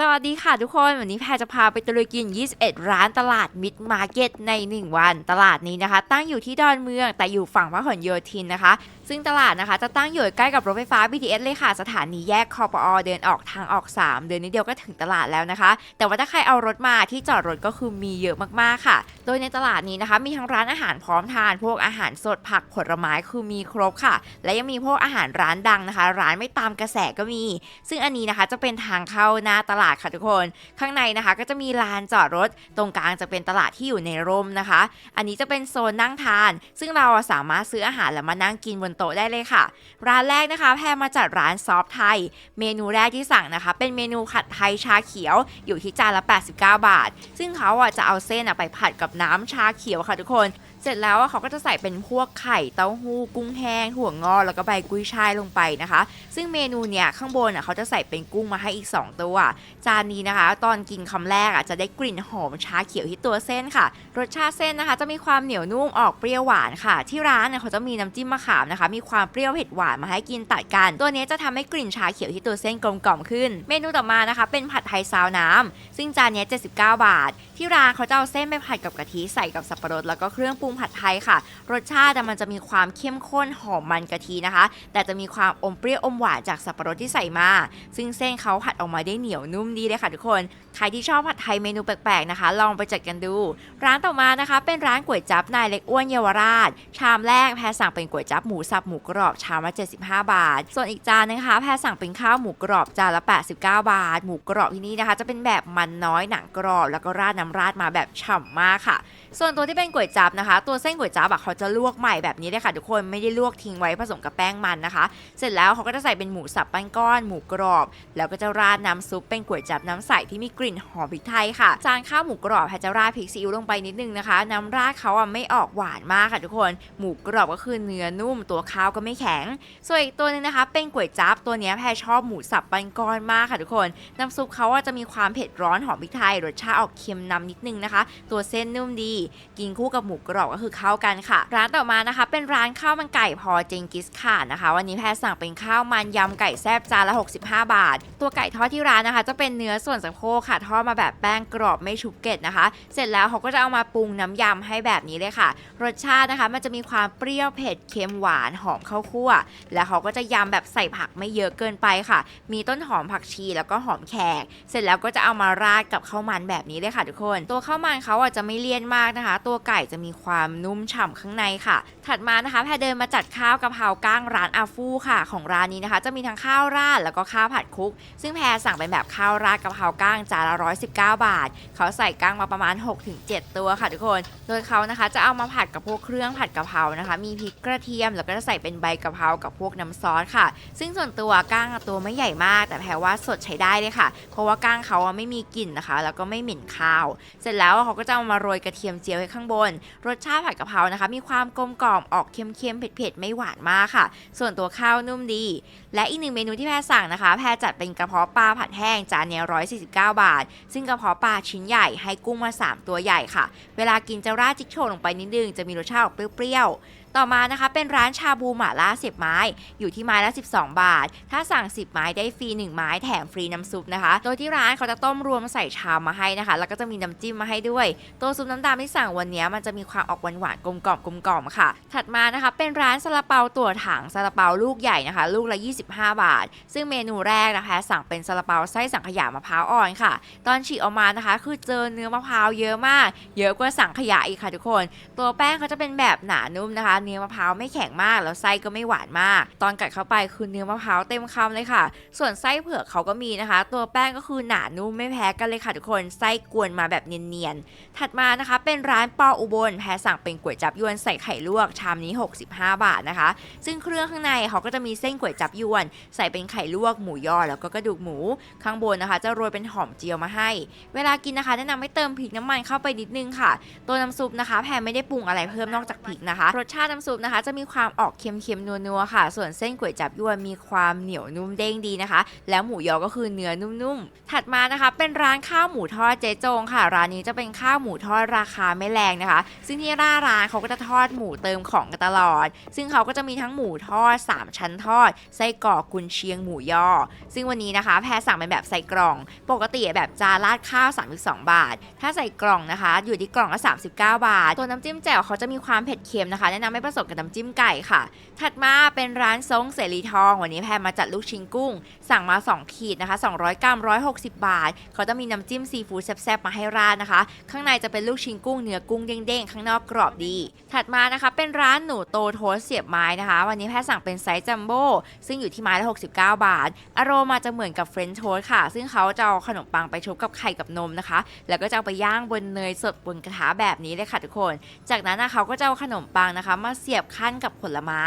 สวัสดีค่ะทุกคน วันนี้แพรจะพาไปตะลุยกิน 21 ร้านตลาดมิดมาร์เก็ตใน 1 วัน ตลาดนี้นะคะ ตั้งอยู่ที่ดอนเมืองแต่อยู่ฝั่งพหลโยธินนะคะซึ่งตลาดนะคะจะตั้งอยู่ใกล้กับรถไฟฟ้า BTS เลยค่ะ สถานีแยกคอปอเดินออกทางออก 3 เดินนิดเดียวก็ถึงตลาดแล้วนะคะ แต่ว่าถ้าใครเอารถมาที่จอดรถก็คือมีเยอะมากๆค่ะ โดยในตลาดนี้นะคะ มีทั้งร้านอาหารพร้อมทาน พวกอาหารสดผักผลไม้คือมีครบค่ะ และยังมีพวกอาหารร้านดังนะคะ ร้านไม่ตามกระแสก็มี ซึ่งอันนี้นะคะจะเป็นทางเข้าหน้าตลาดค่ะทุกคน ข้างในนะคะก็จะมีลานจอดรถ ตรงกลางจะเป็นตลาดที่อยู่ในร่มนะคะ อันนี้จะเป็นโซนนั่งทาน ซึ่งเราสามารถซื้ออาหารแล้วมานั่งกินบนโต๊ะได้เลยค่ะ ร้านแรกนะคะ แพรมาจัดร้านซอฟไทย เมนูแรกที่สั่งนะคะ เป็นเมนูผัดไทยชาเขียวอยู่ที่จานละ 89 บาท ซึ่งเขาอะจะเอาเส้นอะไปผัดกับน้ำชาเขียวค่ะทุกคน เสร็จแล้วเขาก็จะใส่เป็นพวกไข่เต้าหู้กุ้งแห้งถั่วงอกแล้วก็ใบกุ้ยช่ายลงไปนะคะ ซึ่งเมนูเนี่ยข้างบนอะเขาจะใส่เป็นกุ้งมาให้อีก 2 ตัว จานนี้นะคะ ตอนกินคำแรกอะจะได้กลิ่นหอมชาเขียวที่ตัวเส้นค่ะ รสชาติเส้นนะคะ จะมีความเหนียวนุ่มออกเปรี้ยวหวานค่ะ ที่ร้านเนี่ยเขาจะมีน้ำจิ้มมะขามนะคะ มีความเปรี้ยวเผ็ดหวานมาให้กินตัดกัน ตัวนี้จะทำให้กลิ่นชาเขียวที่ตัวเส้นกลมกล่อมขึ้น เมนูต่อมานะคะ เป็นผัดไทยซาวน้ำซึ่งจานนี้79 บาท ที่ร้านเขาจะเอาเส้นไปผัดกับกะทิใส่กับสับปะรดแล้วก็เครื่องปรุงผัดไทยค่ะ รสชาติมันจะมีความเข้มข้นหอมมันกะทินะคะ แต่จะมีความอมเปรี้ยวอมหวานจากสับปะรดที่ใส่มา ซึ่งเส้นเขาผัดออกมาได้เหนียวนุ่มดีเลยค่ะทุกคน ใครที่ชอบผัดไทยเมนูแปลกๆนะคะ ลองไปจัดกันดู ร้านต่อมานะคะ เป็นร้านก๋วยจั๊บนายเล็กอ้วนเยาวราช ชามแรกแพรสั่งเป็นก๋วยจั๊บหมูสับหมูกรอบชามละ75 บาท ส่วนอีกจานนึงนะคะ แพรสั่งเป็นข้าวหมูกรอบจานละ 89 บาท หมูกรอบที่นี่นะคะ จะเป็นแบบมันน้อยหนังกรอบ แล้วก็ราดน้ำราดมาแบบฉ่ำมากค่ะ ส่วนตัวที่เป็นก๋วยจั๊บนะคะตัวเส้นก๋วยจั๊บเขาจะลวกใหม่แบบนี้เลยค่ะทุกคนไม่ได้ลวกทิ้งไว้ผสมกับแป้งมันนะคะ เสร็จแล้วเขาก็จะใส่เป็นหมูสับปั้นก้อน หมูกรอบ แล้วก็จะราดน้ำซุปเป็นก๋วยจั๊บน้ำใสที่มีกลิ่นหอมพริกไทยค่ะจานข้าวหมูกรอบแพจะราดพริกซีอิ๊วลงไปนิดนึงนะคะ น้ำราดเขาอะไม่ออกหวานมากค่ะทุกคน หมูกรอบก็คือเนื้อนุ่มตัวข้าวก็ไม่แข็ง ส่วนอีกตัวหนึงนะคะ เป็นก๋วยจั๊บตัวนี้แพชอบหมูสับปั้นก้อนมากค่ะทุกคน น้ำซุปเขาอะจะมีความเผ็ดร้อนหอมพริกไทยรสชาติออกเค็มนำนิดนึงนะคะ ตัวเส้นนุ่มดี กินคู่กับหมูกรอบก็คือเข้ากันค่ะ ร้านต่อมานะคะ เป็นร้านข้าวมันไก่พอเจงกิสข่านะคะ วันนี้แพรสั่งเป็นข้าวมันยำไก่แซบจานละ 65 บาท ตัวไก่ทอดที่ร้านนะคะ จะเป็นเนื้อส่วนสะโพกค่ะทอดมาแบบแป้งกรอบไม่ชุบเกล็ดนะคะ เสร็จแล้วเขาก็จะเอามาปรุงน้ำยำให้แบบนี้เลยค่ะ รสชาตินะคะ มันจะมีความเปรี้ยวเผ็ดเค็มหวานหอมข้าวคั่ว แล้วเขาก็จะยำแบบใส่ผักไม่เยอะเกินไปค่ะ มีต้นหอมผักชีแล้วก็หอมแขก เสร็จแล้วก็จะเอามาราดกับข้าวมันแบบนี้เลยค่ะทุกคน ตัวข้าวมันเขาอะจะไม่เลี่ยนมากนะคะ ตัวไก่จะมีความนุ่มฉ่ำข้างในค่ะ ถัดมานะคะแพรเดินมาจัดข้าวกะเพราก้างร้านอาฟูค่ะ ของร้านนี้นะคะ จะมีทั้งข้าวราดแล้วก็ข้าวผัดคุก ซึ่งแพรสั่งเป็นแบบข้าวราดกะเพราก้างจานละ119 บาท เขาใส่ก้างมาประมาณ 6-7 ตัวค่ะทุกคน โดยเขานะคะจะเอามาผัดกับพวกเครื่องผัดกะเพรานะคะ มีพริกกระเทียมแล้วก็จะใส่เป็นใบกะเพรากับพวกน้ำซอสค่ะ ซึ่งส่วนตัวก้างตัวไม่ใหญ่มาก แต่แพรว่าสดใช้ได้เลยค่ะ เพราะว่าก้างเขาไม่มีกลิ่นนะคะ แล้วก็ไม่เหม็นข้าว เสร็จแล้วเขาก็จะเอามาโรยกระเทียมเจียวให้ข้างบนรสชาติผัดกะเพรานะคะ มีความกลมกล่อมออกเค็มๆเผ็ดๆไม่หวานมากค่ะ ส่วนตัวข้าวนุ่มดี และอีกหนึ่งเมนูที่แพรสั่งนะคะ แพรจัดเป็นกระเพาะปลาผัดแห้งจานเนี้149บาท ซึ่งกระเพาะปลาชิ้นใหญ่ให้กุ้งมา 3 ตัวใหญ่ค่ะ เวลากินจะราดจิ๊กโชว์ลงไปนิดนึงจะมีรสชาติออกเปรี้ยวๆ ต่อมานะคะเป็นร้านชาบูหม่าล่า10 ไม้ อยู่ที่ไม้ละ 12 บาท ถ้าสั่ง 10 ไม้ได้ฟรี 1 ไม้แถมฟรีน้ำซุปนะคะ โดยที่ร้านเขาจะต้มรวมใส่ชามมาให้นะคะ แล้วก็จะมีน้ำจิ้มมาให้ด้วย ตัวซุปน้ำตาลที่สั่งวันนี้มันจะมีความออกหวานๆกลมกล่อมกลมกล่อมค่ะ ถัดมานะคะเป็นร้านซาลาเปาตัวถังซาลาเปาลูกใหญ่นะคะ ลูกละ 25 บาท ซึ่งเมนูแรกนะคะ สั่งเป็นซาลาเปาไส้สังขยามะพร้าวอ่อนค่ะ ตอนฉีกออกมานะคะ คือเจอเนื้อมะพร้าวเยอะมาก เยอะกว่าสังขยาอีกค่ะทุกคน ตัวแป้งเขาจะเป็นแบบหนานุ่มนะคะเนื้อมะพร้าวไม่แข็งมากแล้วไส้ก็ไม่หวานมาก ตอนกัดเข้าไปคือเนื้อมะพร้าวเต็มคำเลยค่ะ ส่วนไส้เผือกเขาก็มีนะคะ ตัวแป้งก็คือหนานุ่มไม่แพ้กันเลยค่ะทุกคนไส้กวนมาแบบเนียนๆถัดมานะคะ เป็นร้านปออุบลแพรสั่งเป็นก๋วยจับยวนใส่ไข่ลวกชามนี้ 65 บาทนะคะ ซึ่งเครื่องข้างในเขาก็จะมีเส้นก๋วยจับยวน ใส่เป็นไข่ลวกหมูยอแล้วก็กระดูกหมูข้างบนนะคะ จะโรยเป็นหอมเจียวมาให้ เวลากินนะคะ แนะนำให้เติมพริกน้ำมันเข้าไปนิดนึงค่ะ ตัวน้ำซุปนะคะ แพรไม่ได้ปรุงอะไรเพิ่มนอกจากพริกนะคะรสชาติน้ำซุปนะคะ จะมีความออกเค็มๆนัวๆค่ะ ส่วนเส้นก๋วยจับยวนมีความเหนียวนุ่มเด้งดีนะคะ แล้วหมูยอก็คือเนื้อนุ่มๆ ถัดมานะคะ เป็นร้านข้าวหมูทอดเจ๊จงค่ะ ร้านนี้จะเป็นข้าวหมูทอดราคาไม่แรงนะคะ ซึ่งที่หน้าร้านเขาก็จะทอดหมูเติมของกันตลอด ซึ่งเขาก็จะมีทั้งหมูทอด 3 ชั้นทอด ไส้กรอกกุนเชียงหมูยอ ซึ่งวันนี้นะคะ แพรสั่งเป็นแบบใส่กล่อง ปกติแบบจานราดข้าว 32 บาท ถ้าใส่กล่องนะคะ อยู่ที่กล่องละ39 บาท ตัวน้ำจิ้มแจ่วเขาจะมีความเผ็ดเค็มนะคะ แนะนำให้ผสมกับน้ำจิ้มไก่ค่ะ ถัดมาเป็นร้านซงเสรีทอง วันนี้แพรมาจัดลูกชิ้นกุ้ง สั่งมา 2 ขีดนะคะ 200 กรัม 160 บาท เขาจะมีน้ำจิ้มซีฟู้ดแซ่บๆ มาให้ราดนะคะ ข้างในจะเป็นลูกชิ้นกุ้งเนื้อกุ้งเด้งๆ ข้างนอกกรอบดี ถัดมานะคะเป็นร้านหนูโตโทสเสียบไม้นะคะ วันนี้แพรสั่งเป็นไซส์จัมโบ้ซึ่งอยู่ที่ไม้ละ69 บาท อารมณ์มาจะเหมือนกับเฟรนช์โทสค่ะ ซึ่งเขาจะเอาขนมปังไปชุบกับไข่กับนมนะคะ แล้วก็จะเอาไปย่างบนเนยสดบนกระทะแบบนี้เลยค่ะทุกคน จากนั้นนะเขาก็จะเอาขนมปังนะคะมาเสียบขั้นกับผลไม้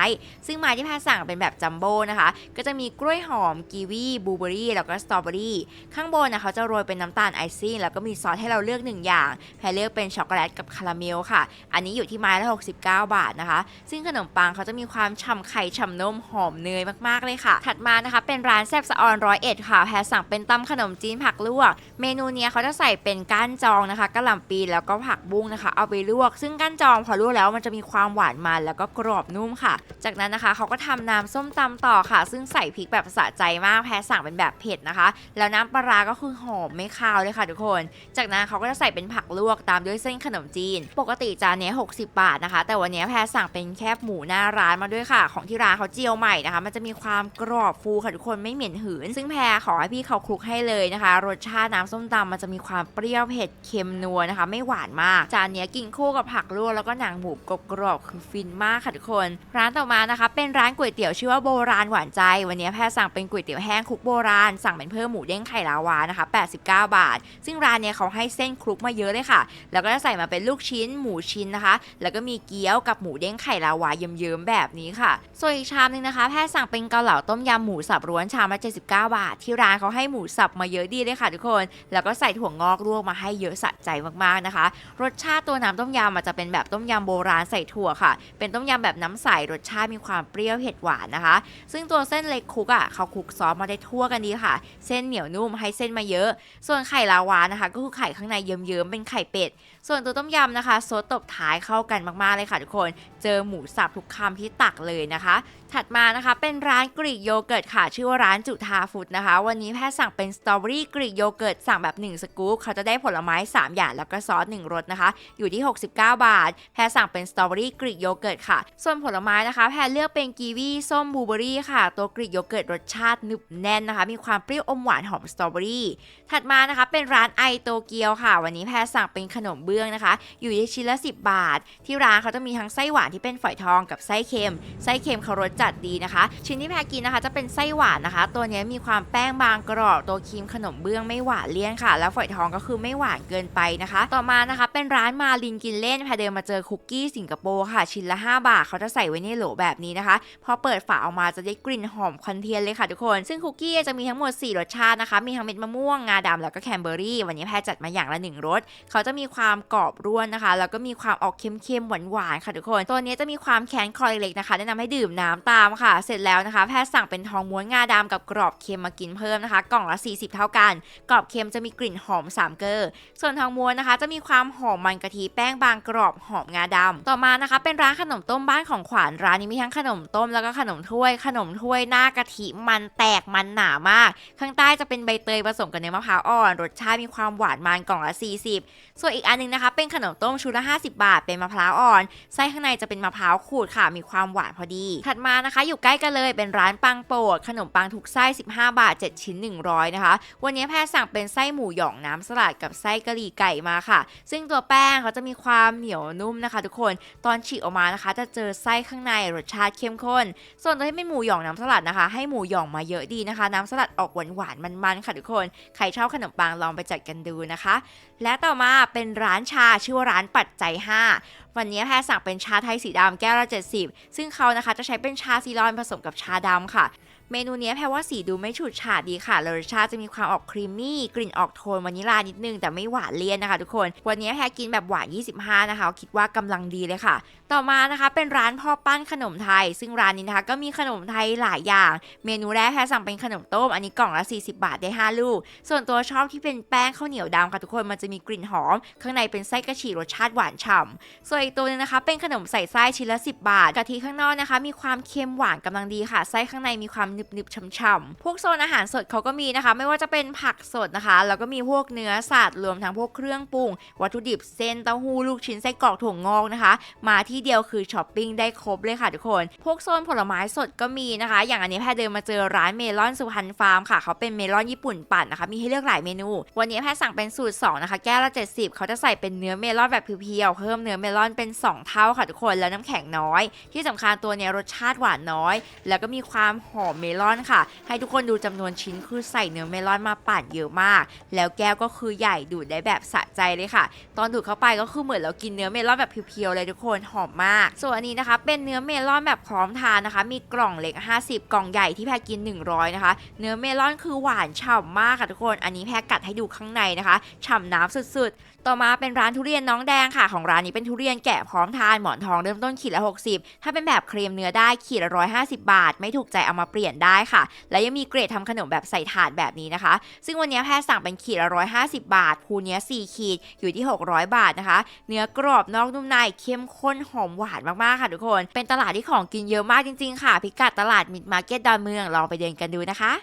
ซึ่งไม้ที่แพรสั่งเป็นแบบจัมโบ้นะคะ ก็จะมีกล้วยหอมกีวีบลูเบอรี่แล้วก็สตรอเบอรี่ข้างบนนะเขาจะโรยเป็นน้ำตาลไอซิ่งแล้วก็มีซอสให้เราเลือกหนึ่งอย่างแพรเลือกเป็นช็อกโกแลตกับคาราเมลค่ะ อันนี้อยู่ที่ไม้ละ69 บาทนะคะ ซึ่งขนมปังเขาจะมีความฉ่ำไข่ฉ่ำนมหอมเนยมากๆเลยค่ะ ถัดมานะคะเป็นร้านแซบสะออนร้อยเอ็ดค่ะแพรสั่งเป็นตำขนมจีนผักลวก เมนูเนี้ยเขาจะใส่เป็นก้านจองนะคะกะหล่ำปีแล้วก็ผักบุ้งนะคะ เอาไปลวก ซึ่งก้านจองพอลวกแล้วมันจะมีความหวานมันแล้วก็กรอบนุ่มค่ะ จากนั้นนะคะเขาก็ทำน้ำส้มตำต่อค่ะ ซึ่งใส่พริกแบบสะใจมากแพรสั่งเป็นแบบเผ็ดนะคะ แล้วน้ำปลาก็คือหอมไม่คาวเลยค่ะทุกคน จากนั้นเขาก็จะใส่เป็นผักลวกตามด้วยเส้นขนมจีน ปกติจานนี้60 บาทนะคะ แต่วันนี้แพรสั่งเป็นแคบหมูหน้าร้านมาด้วยค่ะ ของที่ร้านเขาเจียวใหม่นะคะ มันจะมีความกรอบฟูค่ะทุกคนไม่เหม็นหืน ซึ่งแพรขอให้พี่เขาคลุกให้เลยนะคะ รสชาติน้ำส้มตำมันจะมีความเปรี้ยวเผ็ดเค็มนัวนะคะ ไม่หวานมาก จานนี้กินคู่กับผักลวกแล้วก็หนังหมูกรอบคือฟินมากค่ะทุกคน ร้านต่อมานะคะเป็นร้านก๋วยเตี๋ยวชื่อว่าโบราณหวานใจ วันนี้แพรสั่งเป็นก๋วยเตี๋ยวแห้งคลุกโบราณ สั่งเป็นเพิ่มหมูเด้งไข่ลาวานะคะ 89 บาท ซึ่งร้านเนี้ยเขาให้เส้นคลุกมาเยอะเลยค่ะ แล้วก็จะใส่มาเป็นลูกชิ้น หมูชิ้นนะคะ แล้วก็มีเกี๊ยวกับหมูเด้งไข่ลาวาเยิ้มๆแบบนี้ค่ะ ส่วนอีกชามหนึงนะคะ แพรสั่งเป็นเกาเหลาต้มยำหมูสับร้วนชามละ79 บาท ที่ร้านเขาให้หมูสับมาเยอะดีเลยค่ะทุกคน แล้วก็ใส่ถั่วงอกลวกมาให้เยอะสะใจมากๆนะคะ รสชาติตัวน้ำต้มยำมันจะเป็นแบบต้มยำโบราณใส่ถั่วค่ะเป็นต้มยำแบบน้ำใสรสชาติมีความเปรี้ยวเผ็ดหวานนะคะ ซึ่งตัวเส้นเล็กคุกอะเขาคุกซอสมาได้ทั่วกันดีค่ะ เส้นเหนียวนุ่มให้เส้นมาเยอะ ส่วนไข่ลาวานะคะ ก็คือไข่ข้างในเยิ้มๆเป็นไข่เป็ด ส่วนตัวต้มยำนะคะซดตบท้ายเข้ากันมากๆเลยค่ะทุกคน เจอหมูสับทุกคำที่ตักเลยนะคะ ถัดมานะคะเป็นร้านกรีกโยเกิร์ตค่ะ ชื่อว่าร้านจุธาฟุตนะคะ วันนี้แพทย์สั่งเป็นสตรอเบอรี่กรีกโยเกิร์ตสั่งแบบ 1 สกู๊ปเขาจะได้ผลไม้ 3 อย่างแล้วก็ซอส1รสนะคะ อยู่ที่ 69 บาท แพทย์สั่งเป็นสตรอเบอรี่กรีกโยเกิร์ตค่ะ ส่วนผลไม้นะคะ แพทย์เลือกเป็นกีวีส้มบลูเบอรี่ค่ะ ตัวกรีกโยเกิร์ตรสชาติหนึบแน่นนะคะ มีความเปรี้ยวอมหวานหอมสตรอเบอรี่ถัดมานะคะเป็นร้านไอโตเกียวค่ะ วันนี้แพทย์สั่งเป็นขนมเบื้องนะคะ อยู่ที่ชิ้นละ 10 บาท ที่ร้านเขาจะมีทั้งไส้หวานที่เป็นฝอยทองกับไส้เค็ม ไส้เค็มเขารสจัดดีนะคะ ชิ้นที่แพรกินนะคะจะเป็นไส้หวานนะคะ ตัวนี้มีความแป้งบางกรอบตัวครีมขนมเบื้องไม่หวานเลี่ยนค่ะ แล้วฝอยทองก็คือไม่หวานเกินไปนะคะ ต่อมานะคะ เป็นร้านมาลินกินเล่นแพรเดินมาเจอคุกกี้สิงคโปร์ค่ะ ชิ้นละ 5 บาทเขาจะใส่ไว้ในโหลแบบนี้นะคะ พอเปิดฝาออกมาจะได้กลิ่นหอมควันเทียนเลยค่ะทุกคน ซึ่งคุกกี้จะมีทั้งหมด 4 รสชาตินะคะ มีทั้งเม็ดมะม่วงงาดำแล้วก็แคนเบอร์รี่ วันนี้แพรจัดมาอย่างละ1รสเขาจะมีความกรอบร่วนนะคะ แล้วก็มีความออกเค็มๆหวานๆค่ะทุกคน ตัวนี้จะมีความแคนคอเล็กๆนะคะ แนะนำให้ดื่มน้ำตามค่ะ เสร็จแล้วนะคะ แพทย์สั่งเป็นทองม้วนงาดำกับกรอบเค็มมากินเพิ่มนะคะ กล่องละ 40 เท่ากัน กรอบเค็มจะมีกลิ่นหอมสามเกลอส่วนทองม้วนนะคะ จะมีความหอมมันกะทิแป้งบางกรอบหอมงาดำต่อมานะคะ เป็นร้านขนมต้มบ้านของขวัญร้านนี้มีทั้งขนมต้มแล้วก็ขนมถ้วย ขนมถ้วยหน้ากะทิมันแตกมันหนามาก ข้างใต้จะเป็นใบเตยผสมกับเนื้อมะพร้าวอ่อน รสชาติมีความหวานมันกล่องละ 40 ส่วนอีกอันหนึงนะคะ เป็นขนมต้มชุดละ 50 บาท เป็นมะพร้าวอ่อน ไส้ข้างในจะเป็นมะพร้าวขูดค่ะ มีความหวานพอดี ถัดมานะคะ อยู่ใกล้กันเลย เป็นร้านปังโปรดขนมปังทุกไส้ 15 บาท 7 ชิ้น 100 นะคะ วันนี้แพทย์สั่งเป็นไส้หมูหยองน้ำสลัดกับไส้กะหรี่ไก่มาค่ะ ซึ่งตัวแป้งเขาจะมีความเหนียวนุ่มนะคะ ทุกคน ตอนฉีกออกมานะคะ จะเจอไส้ข้างในรสชาติเข้มข้น ส่วนตัวที่เป็นหมูหยองน้ำสลัดนะคะ ให้หมูหยองมาเยอะดีนะคะ น้ำสลัดออกหวานหวานๆมันๆค่ะทุกคน ใครชอบขนมปังลองไปจัดกันดูนะคะ และต่อมาเป็นร้านชาชื่อว่าร้านปัจจัย 5 วันนี้แพรสั่งเป็นชาไทยสีดำแก้วละ 70 ซึ่งเขานะคะจะใช้เป็นชาซีรอนผสมกับชาดำค่ะ เมนูนี้แพรว่าสีดูไม่ฉูดฉาดดีค่ะรสชาติจะมีความออกครีมมี่กลิ่นออกโทนวานิลานิดนึง แต่ไม่หวานเลี่ยนนะคะ ทุกคน วันนี้แพรกินแบบหวาน 25 นะคะ คิดว่ากำลังดีเลยค่ะ ต่อมานะคะเป็นร้านพ่อปั้นขนมไทย ซึ่งร้านนี้นะคะก็มีขนมไทยหลายอย่าง เมนูแรกแพรสั่งเป็นขนมต้ม อันนี้กล่องละ 40 บาทได้ 5 ลูก ส่วนตัวชอบที่เป็นแป้งข้าวเหนียวดำค่ะทุกคนมันจะมีกลิ่นหอม ข้างในเป็นไส้กระฉีกรสชาติหวานฉ่ำส่วนอีกตัวหนึงนะคะ เป็นขนมใส่ไส้ชิ้นละ 10 บาทกะทิข้างนอกนะคะ มีความเค็มหวานกำลังดีค่ะไส้ข้างในมีความนึบๆช่ำๆพวกโซนอาหารสดเขาก็มีนะคะ ไม่ว่าจะเป็นผักสดนะคะ แล้วก็มีพวกเนื้อสัตว์รวมทั้งพวกเครื่องปรุง วัตถุดิบเส้นเต้าหู้ลูกชิ้นไส้กรอกถั่วงอกนะคะ มาที่เดียวคือช้อปปิ้งได้ครบเลยค่ะทุกคน พวกโซนผลไม้สดก็มีนะคะ อย่างอันนี้แพรเดินมาเจอร้านเมลอนสุพรรณฟาร์มค่ะเขาเป็นเมลอนญี่ปุ่นปั่นนะคะ มีให้เลือกหลายเมนู วันนี้แพรสั่งเป็นสูตร2นะคะแก้วละ 70 เขาจะใส่เป็นเนื้อเมลอนแบบเพียวๆเพิ่มเนื้อเมลอนเป็น 2 เท่าค่ะทุกคนแล้วน้ำแข็งน้อย ที่สำคัญตัวเนี้ยรสชาติหวานน้อย แล้วก็มีความหอมเมลอนค่ะ ให้ทุกคนดูจำนวนชิ้นคือใส่เนื้อเมลอนมาปั่นเยอะมาก แล้วแก้วก็คือใหญ่ดูดได้แบบสะใจเลยค่ะ ตอนดูดเข้าไปก็คือเหมือนเรากินเนื้อเมลอนแบบเพียวๆเลยทุกคนหอมมาก ส่วนอันนี้นะคะ เป็นเนื้อเมลอนแบบพร้อมทานนะคะ มีกล่องเล็ก 50 กล่องใหญ่ที่แพรกิน 100 นะคะ เนื้อเมลอนคือหวานฉ่ำมากค่ะทุกคน อันนี้แพรกัดให้ดูข้างในนะคะฉ่ำน้ำสุดๆ ต่อมาเป็นร้านทุเรียนน้องแดงค่ะ ของร้านนี้เป็นทุเรียนแกะพร้อมทานหมอนทองเริ่มต้นขีดละ 60 ถ้าเป็นแบบครีมเนื้อได้ขีดละ150 บาท ไม่ถูกใจเอามาเปลี่ยนได้ค่ะ และยังมีเกรดทำขนมแบบใส่ถาดแบบนี้นะคะ ซึ่งวันนี้แพรสั่งเป็นขีดละ150 บาทภูเนี้ย4ขีดอยู่ที่ 600 บาทนะคะ เนื้อกรอบนอกนุ่มในเข้มข้นหอมหวานมากๆค่ะทุกคน เป็นตลาดที่ของกินเยอะมากจริงๆ ค่ะ พิกัดตลาดมิดมาร์เก็ตดอนเมืองลองไปเดินกันดูนะคะ